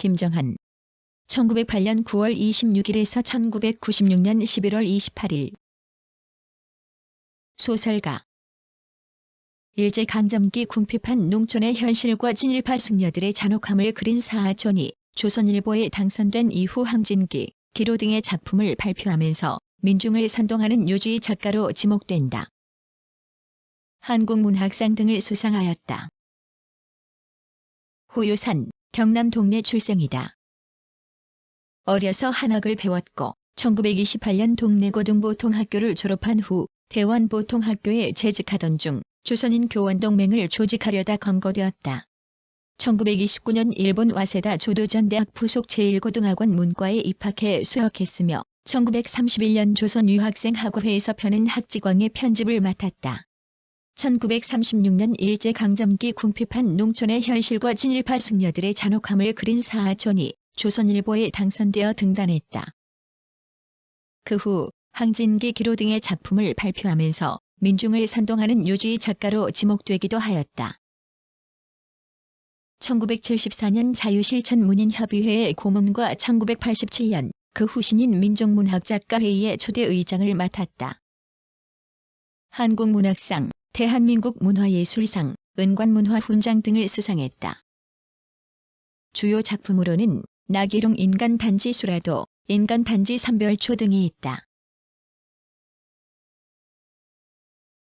김정한 1908년 9월 26일에서 1996년 11월 28일 소설가 일제 강점기 궁핍한 농촌의 현실과 진일파 숙녀들의 잔혹함을 그린 사하촌이 조선일보에 당선된 이후 항진기, 기로 등의 작품을 발표하면서 민중을 선동하는 유주의 작가로 지목된다. 한국문학상 등을 수상하였다. 호요산, 경남 동네 출생이다. 어려서 한학을 배웠고 1928년 동래고등보통학교를 졸업한 후 대원보통학교에 재직하던 중 조선인 교원동맹을 조직하려다 검거되었다. 1929년 일본 와세다 조도전대학 부속 제1고등학원 문과에 입학해 수학했으며 1931년 조선 유학생 학우회에서 펴는 학지광의 편집을 맡았다. 1936년 일제강점기 궁핍한 농촌의 현실과 진일파 숙녀들의 잔혹함을 그린 사하촌이 조선일보에 당선되어 등단했다. 그 후 항진기 기로 등의 작품을 발표하면서 민중을 선동하는 유주의 작가로 지목되기도 하였다. 1974년 자유실천 문인협의회의 고문과 1987년 그 후 신인 민족문학작가회의의 초대 의장을 맡았다. 한국문학상, 대한민국 문화예술상, 은관문화훈장 등을 수상했다. 주요 작품으로는 나기룡 인간 반지 수라도, 인간 반지 삼별초 등이 있다.